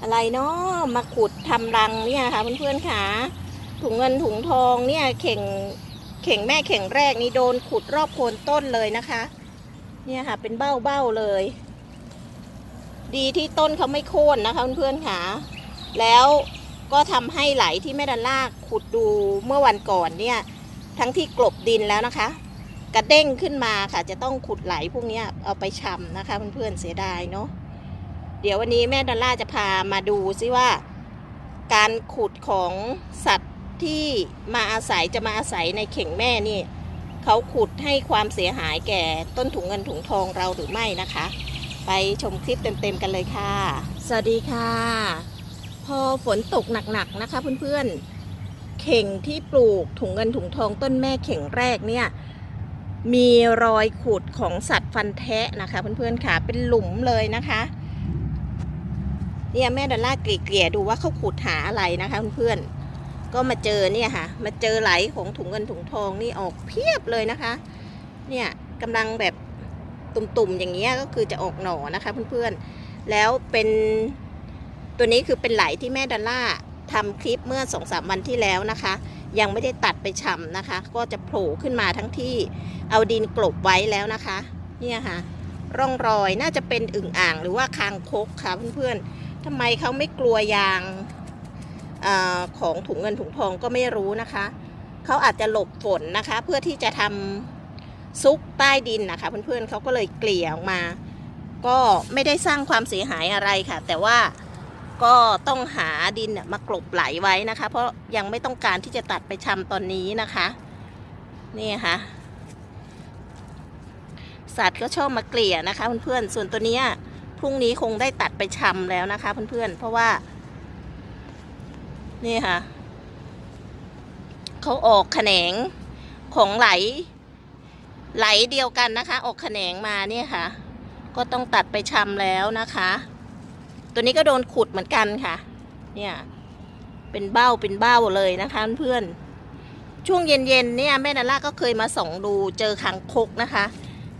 อะไรเนาะมาขุดทำรังเนี่ยค่ะเพื่อนๆค่ะถุงเงินถุงทองเนี่ยเข่งเข่งแม่เข่งแรกนี่โดนขุดรอบโคนต้นเลยนะคะ เนี่ยค่ะ เป็นเบ้าเบ้าๆเลย ดีที่ต้นเขาไม่โค่นนะคะเพื่อนๆค่ะ แล้วก็ทำให้ไหลที่แม่ดันลากขุดดูเมื่อวันก่อนเนี่ย ทั้งที่กลบดินแล้วนะคะ กระเด้งขึ้นมาค่ะ จะต้องขุดไหลพวกนี้เอาไปชำนะคะเพื่อนๆเสียดายเนาะ เดี๋ยววันนี้แม่ดอลล่าจะพามาดูซิว่า การขุดของสัตว์ที่มาอาศัยจะมาอาศัยในเข่งแม่นี่เขาขุดให้ความเสียหายแก่ต้นถุงเงินถุงทองเราหรือไม่นะคะ ไปชมคลิปเต็มๆกันเลยค่ะ สวัสดีค่ะ พอฝนตกหนักๆนะคะเพื่อนๆ เข่งที่ปลูกถุงเงินถุงทองต้นแม่เข่งแรกเนี่ยมีรอยขุดของสัตว์ฟันแทะนะคะเพื่อนๆค่ะเป็นหลุมเลยนะคะ เนี่ยแม่ดอลล่าเกลี่ยๆดูว่าเขาขุดหาอะไรนะคะเพื่อนก็มาเจอเนี่ยค่ะ มาเจอไหลของถุงเงินถุงทองนี่ออกเพียบเลยนะคะ เนี่ยกำลังแบบตุ่มๆอย่างเงี้ยก็คือจะออกหน่อนะคะเพื่อนๆ แล้วเป็นตัวนี้คือเป็นไหลที่แม่ดอลล่าทำคลิปเมื่อสองสามวันที่แล้วนะคะ ยังไม่ได้ตัดไปชำนะคะ ก็จะโผล่ขึ้นมาทั้งที่เอาดินกลบไว้แล้วนะคะ เนี่ยค่ะ ร่องรอยน่าจะเป็นอึ่งอ่างหรือว่าคางคกค่ะเพื่อนๆ ทำไมเขาไม่กลัวยางอของถุงเงินถุงทองก็ไม่รู้นะคะ เขาอาจจะหลบฝนนะคะ เพื่อที่จะทำซุกใต้ดินนะคะเพื่อนๆเขาก็เลยเกลี่ยออกมา ก็ไม่ได้สร้างความเสียหายอะไรค่ะ แต่ว่าก็ต้องหาดินมากลบไหลไว้นะคะ เพราะยังไม่ต้องการที่จะตัดไปชำตอนนี้นะคะ นี่ค่ะ สัตว์ก็ชอบมาเกลี่ยนะคะเพื่อนๆส่วนตัวเนี้ย พรุ่งนี้คงได้ตัดไปชำแล้วนะคะ เพื่อนๆ เพราะว่า นี่ค่ะ เขาออกแขนงของไหล ไหลเดียวกันนะคะ ออกแขนงมาเนี่ยค่ะ ก็ต้องตัดไปชำแล้วนะคะ ตัวนี้ก็โดนขุดเหมือนกันค่ะ เนี่ย เป็นเบ้าเป็นเบ้าเลยนะคะเพื่อนๆช่วงเย็นๆเนี่ยแม่นาล่าก็เคยมาส่องดูเจอคางคกนะคะ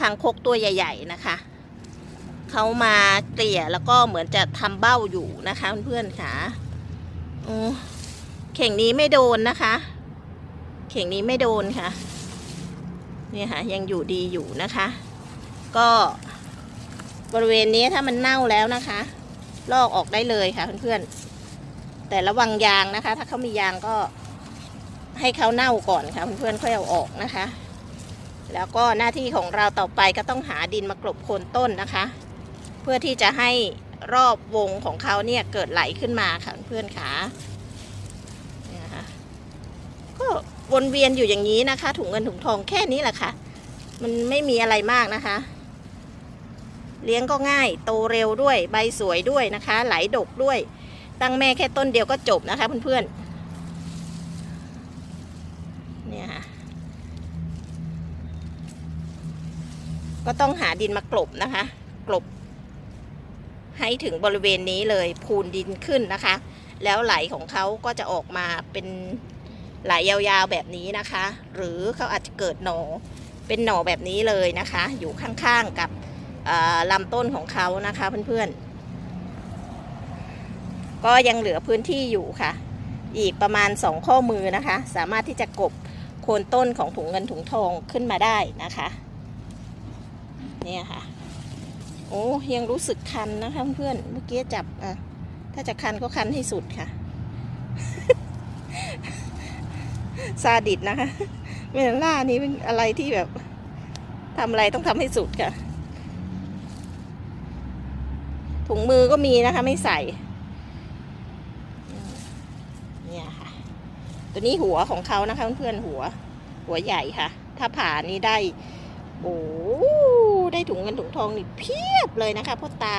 คางคกตัวใหญ่ ๆ นะคะ เขามาเกลี่ยแล้วก็เหมือนจะทำเบ้าอยู่นะคะเพื่อนๆค่ะอือเข่งนี้ไม่โดนนะคะ เข่งนี้ไม่โดนค่ะเนี่ยค่ะยังอยู่ดีอยู่นะคะ ก็บริเวณนี้ถ้ามันเน่าแล้วนะคะ ลอกออกได้เลยค่ะเพื่อนๆ แต่ระวังยางนะคะ ถ้าเขามียางก็ให้เขาเน่าก่อนค่ะเพื่อนๆค่อยเอาออกนะคะ แล้วก็หน้าที่ของเราต่อไปก็ต้องหาดินมากลบโคนต้นนะคะ เพื่อที่จะให้รอบวงของเขาเนี่ยเกิดไหลขึ้นมาค่ะเพื่อนๆค่ะเนี่นะคะก็วนเวียนอยู่อย่างนี้นะคะ ถุงเงินถุงทองแค่นี้แหละค่ะ มันไม่มีอะไรมากนะคะ เลี้ยงก็ง่าย โตเร็วด้วย ใบสวยด้วยนะคะ ไหลดกด้วย ตั้งแม่แค่ต้นเดียวก็จบนะคะเพื่อนๆ เนี่ยค่ะ ก็ต้องหาดินมากลบนะคะ กลบ ให้ถึงบริเวณนี้เลยพูนดินขึ้นนะคะ แล้วไหลของเขาก็จะออกมาเป็นไหลยาวๆแบบนี้นะคะ หรือเขาอาจจะเกิดหนอเป็นหน่อแบบนี้เลยนะคะ อยู่ข้างๆกับลำต้นของเขานะคะเพื่อนๆ ก็ยังเหลือพื้นที่อยู่ค่ะ อีกประมาณสองข้อมือนะคะ สามารถที่จะกบโคนต้นของถุงเงินถุงทองขึ้นมาได้นะคะ เนี่ยค่ะ โอ้ยังรู้สึกคันนะคะเพื่อนเมื่อกี้จับอะถ้าจะคันก็คันให้สุดค่ะซาดิสนะคะเมลล่านี้เป็นอะไรที่แบบทำอะไรต้องทำให้สุดค่ะ ถุงมือก็มีนะคะ ไม่ใส่ เนี่ยค่ะ ตัวนี้หัวของเขานะคะเพื่อนๆหัว หัวใหญ่ค่ะ ถ้าผ่านี้ได้โอ้ ถุงเงินถุงทองนี่เพียบเลยนะคะเพราะตา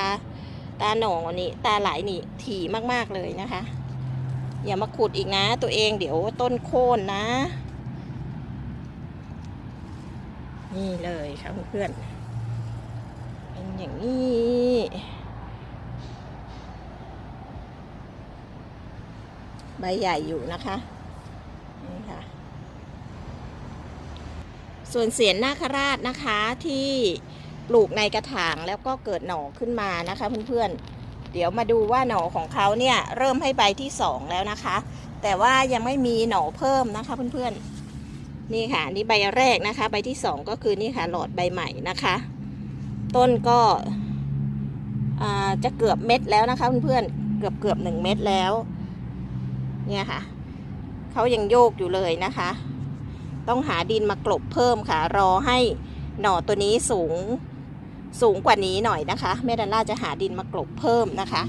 ตาหนองอันนี้ ตาไหลนี่ถี่มากๆเลยนะคะ อย่ามาขุดอีกนะ ตัวเองเดี๋ยวต้นโค่นนะ นี่เลยค่ะเพื่อนเป็นอย่างนี้ใบใหญ่อยู่นะคะนี่ค่ะส่วนเสียนนาคราชนะคะที่ ปลูกในกระถางแล้วก็เกิดหน่อขึ้นมานะคะเพื่อนๆ เดี๋ยวมาดูว่าหน่อของเขาเนี่ยเริ่มให้ใบที่สองแล้วนะคะ แต่ว่ายังไม่มีหน่อเพิ่มนะคะเพื่อนๆ นี่ค่ะนี่ใบแรกนะคะ ใบที่สองก็คือนี่ค่ะหลอดใบใหม่นะคะ ต้นก็จะเกือบเม็ดแล้วนะคะเพื่อนๆ เกือบเกือบหนึ่งเม็ดแล้ว เนี่ยค่ะเขายังโยกอยู่เลยนะคะ ต้องหาดินมากลบเพิ่มค่ะ รอให้หน่อตัวนี้สูง สูงกว่านี้หน่อยนะคะแม่ดันล่าจะหาดินมากลบเพิ่มนะคะ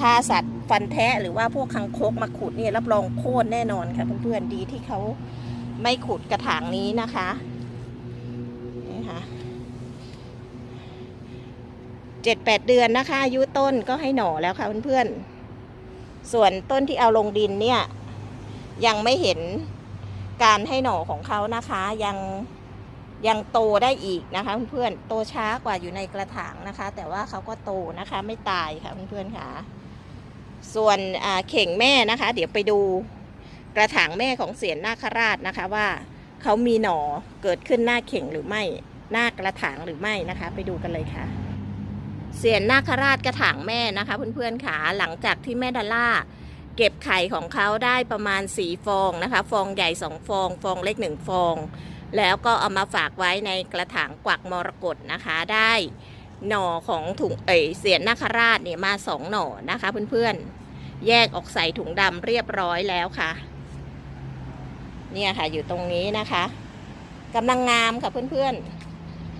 ถ้าสัตว์ฟันแทะหรือว่าพวกคังคกมาขุดเนี่ยรับรองโค่นแน่นอนค่ะเพื่อนๆดีที่เขาไม่ขุดกระถางนี้นะคะนี่ค่ะเจ็ดแปดเดือนนะคะอายุต้นก็ให้หน่อแล้วค่ะเพื่อนๆ ส่วนต้นที่เอาลงดินเนี่ยยังไม่เห็นการให้หน่อของเขานะคะยัง ยังโตได้อีกนะคะเพื่อนๆโตช้ากว่าอยู่ในกระถางนะคะ แต่ว่าเขาก็โตนะคะไม่ตายค่ะเพื่อนๆค่ะ ส่วนเข่งแม่นะคะ เดี๋ยวไปดูกระถางแม่ของเสียนนาคราชนะคะว่าเขามีหน่อเกิดขึ้นหน้าเข่งหรือไม่หน้ากระถางหรือไม่นะคะ ไปดูกันเลยค่ะ เสียนนาคราชกระถางแม่นะคะ เพื่อนๆค่ะหลังจากที่แม่ดอลล่าเก็บไข่ของเขาได้ประมาณสีฟองนะคะ ฟองใหญ่สองฟอง ฟองเล็กหนึ่งฟอง แล้วก็เอามาฝากไว้ในกระถางกวักมรกตนะคะได้หน่อของถุงเอยเสียนนาคราชเนี่ยมาสองหน่อนะคะเพื่อนๆ แยกออกใส่ถุงดำเรียบร้อยแล้วค่ะ เนี่ยค่ะอยู่ตรงนี้นะคะกำลังงามค่ะเพื่อน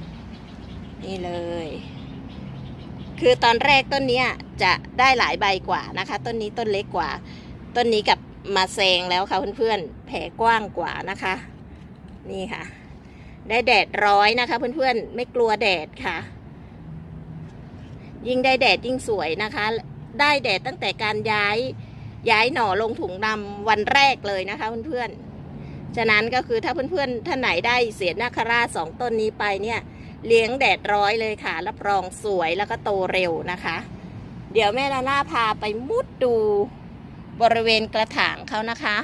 ๆ นี่เลย คือตอนแรกต้นนี้จะได้หลายใบกว่านะคะ ต้นนี้ต้นเล็กกว่า ต้นนี้กับมาแซงแล้วค่ะเพื่อนๆแผลกว้างกว่านะคะ นี่ค่ะ ได้แดดร้อยนะคะ เพื่อนๆ ไม่กลัวแดดค่ะ ยิ่งได้แดดยิ่งสวยนะคะ ได้แดดตั้งแต่การย้ายย้ายหน่อลงถุงดำวันแรกเลยนะคะ เพื่อนๆ ฉะนั้นก็คือถ้าเพื่อนๆท่านไหนได้เสียนาคราชสองต้นนี้ไปเนี่ยเลี้ยงแดดร้อยเลยค่ะ รับรองสวยแล้วก็โตเร็วนะคะ เดี๋ยวแม่ลาล่าพาไปมุดดูบริเวณกระถางเขานะคะ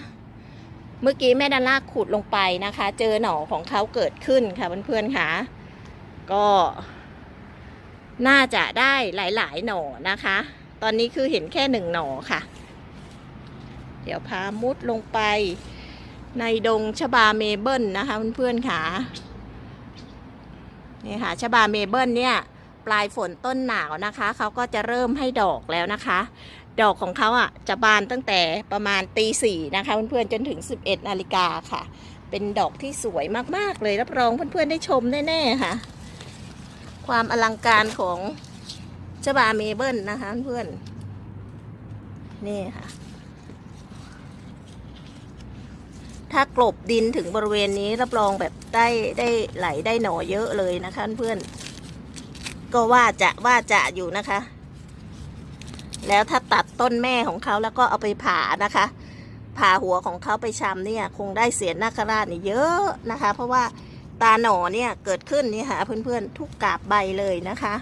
เมื่อกี้แม่ดาล่าขุดลงไปนะคะ เจอหน่อของเขาเกิดขึ้นค่ะเพื่อนๆค่ะ ก็น่าจะได้หลายๆ หน่อนะคะ ตอนนี้คือเห็นแค่หนึ่งหน่อค่ะ เดี๋ยวพามุดลงไปในดงชบาเมเบิลนะคะเพื่อนๆค่ะ นี่ค่ะชบาเมเบิลเนี่ย ปลายฝนต้นหนาวนะคะ เขาก็จะเริ่มให้ดอกแล้วนะคะ ดอกของเขาอะจะบานตั้งแต่ประมาณตีสี่นะคะเพื่อนๆจนถึง 11นาฬิกาค่ะ เป็นดอกที่สวยมากๆเลยรับรองเพื่อนๆได้ชมแน่ๆค่ะ ความอลังการของชบาเมเบิลนะคะเพื่อนนี่ค่ะ ถ้ากลบดินถึงบริเวณนี้รับรองแบบได้ได้ไหลได้หน่อเยอะเลยนะคะเพื่อนก็ว่าจะว่าจะอยู่นะคะ แล้วถ้าตัดต้นแม่ของเขาแล้วก็เอาไปผ่านะคะ ผ่าหัวของเขาไปชำเนี่ย คงได้เสียนาคราชเนี่ยเยอะนะคะ เพราะว่าตาหนอเนี่ยเกิดขึ้นนี่ค่ะเพื่อนๆทุกกาบใบเลยนะคะ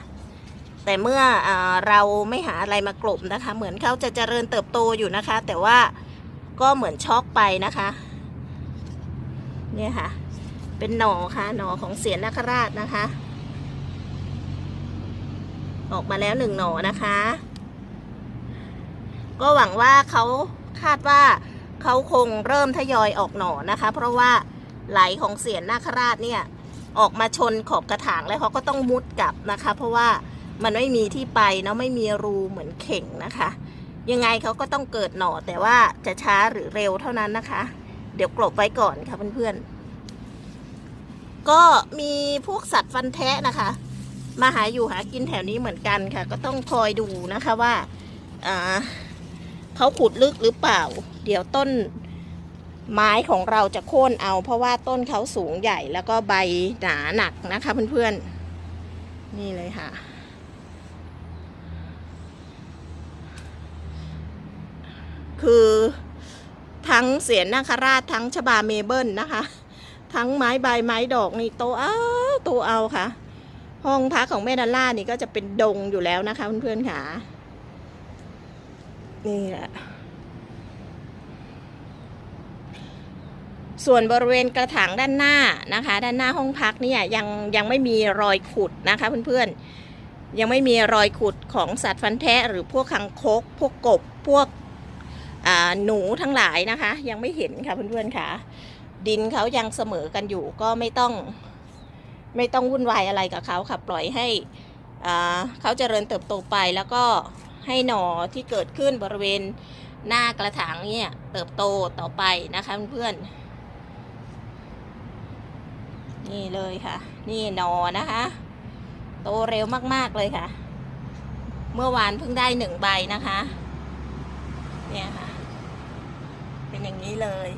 แต่เมื่ออเราไม่หาอะไรมากลบนะคะ เหมือนเขาจะเจริญเติบโตอยู่นะคะ แต่ว่าก็เหมือนช็อกไปนะคะ เนี่ยค่ะ เป็นหนอค่ะหนอของเสียนนาคราชนะคะ ออกมาแล้วหนึ่งหนอนะคะ ก็หวังว่าเขาคาดว่าเขาคงเริ่มทยอยออกหน่อนะคะ เพราะว่าไหลของเสียนนาคราชเนี่ยออกมาชนขอบกระถางแล้วเขาก็ต้องมุดกลับนะคะ เพราะว่ามันไม่มีที่ไปเนาะไม่มีรูเหมือนเข่งนะคะ ยังไงเขาก็ต้องเกิดหน่อแต่ว่าจะช้าหรือเร็วเท่านั้นนะคะ เดี๋ยวกลบไว้ก่อนค่ะเพื่อนๆก็มีพวกสัตว์ฟันแทะนะคะ มาหาอยู่หากินแถวนี้เหมือนกันค่ะ ก็ต้องคอยดูนะคะว่าอ่า เขาขุดลึกหรือเปล่า เดี๋ยวต้นไม้ของเราจะโค่นเอา เพราะว่าต้นเขาสูงใหญ่แล้วก็ใบหนาหนักนะคะเพื่อนๆ นี่เลยค่ะ คือทั้งเสียนนาคราชทั้งชบาเมเบิลนะคะ ทั้งไม้ใบไม้ดอกนี่โตเอาโตเอาค่ะ ห้องพักของแม่ดอลล่านี่ก็จะเป็นดงอยู่แล้วนะคะเพื่อนๆค่ะ นี่แหละ ส่วนบริเวณกระถางด้านหน้านะคะ ด้านหน้าห้องพักเนี่ยยังยังไม่มีรอยขุดนะคะเพื่อนๆ ยังไม่มีรอยขุดของสัตว์ฟันแทะหรือพวกคังคก พวกกบ พวกหนูทั้งหลายนะคะ ยังไม่เห็นค่ะเพื่อนๆค่ะ ดินเขายังเสมอกันอยู่ก็ไม่ต้องไม่ต้องวุ่นวายอะไรกับเขาค่ะ ปล่อยให้เขาเจริญเติบโตไปแล้วก็ ให้หน่อที่เกิดขึ้นบริเวณหน้ากระถางเนี่ยเติบโตต่อไปนะคะเพื่อนๆนี่เลยค่ะ นี่หนอนะคะ โตเร็วมากๆเลยค่ะ เมื่อวานเพิ่งได้หนึ่งใบนะคะ เนี่ยค่ะ เป็นอย่างนี้เลย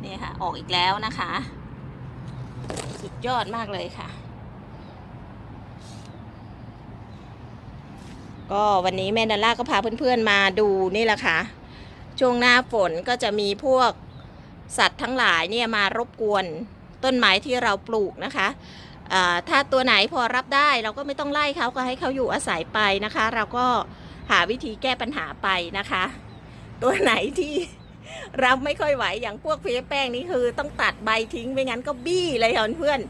เนี่ยค่ะ ออกอีกแล้วนะคะ สุดยอดมากเลยค่ะ ก็วันนี้แม่ดาล่าก็พาเพื่อนๆมาดูนี่แหละค่ะ ช่วงหน้าฝนก็จะมีพวกสัตว์ทั้งหลายเนี่ยมารบกวนต้นไม้ที่เราปลูกนะคะถ้าตัวไหนพอรับได้เราก็ไม่ต้องไล่เขาก็ให้เขาอยู่อาศัยไปนะคะ เราก็หาวิธีแก้ปัญหาไปนะคะ ตัวไหนที่รับไม่ค่อยไหวอย่างพวกเพลี้ยแป้งนี่คือต้องตัดใบทิ้งไม่งั้นก็บี้เลยเพื่อน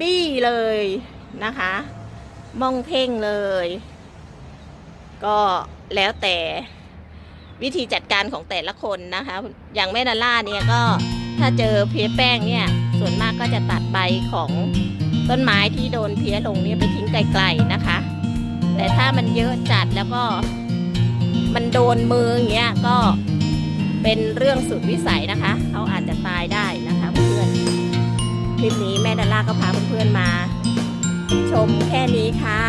บี้เลยนะคะ มองเพ่งเลย ก็แล้วแต่วิธีจัดการของแต่ละคนนะคะ อย่างแม่ดาล่าเนี่ยก็ถ้าเจอเพลี้ยแป้งเนี่ยส่วนมากก็จะตัดใบของต้นไม้ที่โดนเพลี้ยลงเนี่ยไปทิ้งไกลๆนะคะ แต่ถ้ามันเยอะจัดแล้วก็มันโดนมืออย่างเงี้ยก็เป็นเรื่องสุดวิสัยนะคะเขาอาจจะตายได้นะคะเพื่อนคลิปนี้แม่ดาล่าก็พาเพื่อนๆมา ชมแค่นี้ค่ะ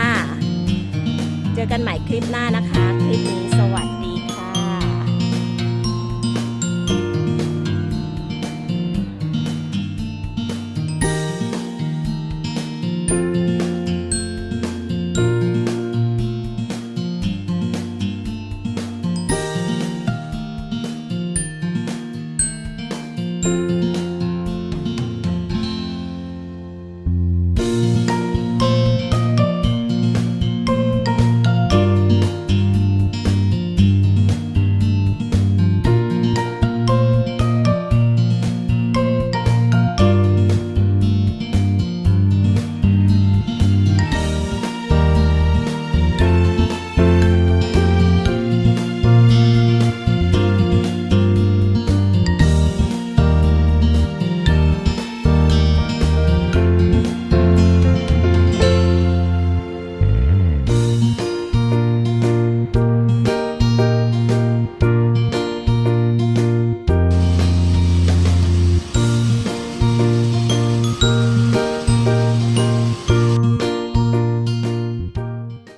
เจอกันใหม่คลิปหน้านะคะ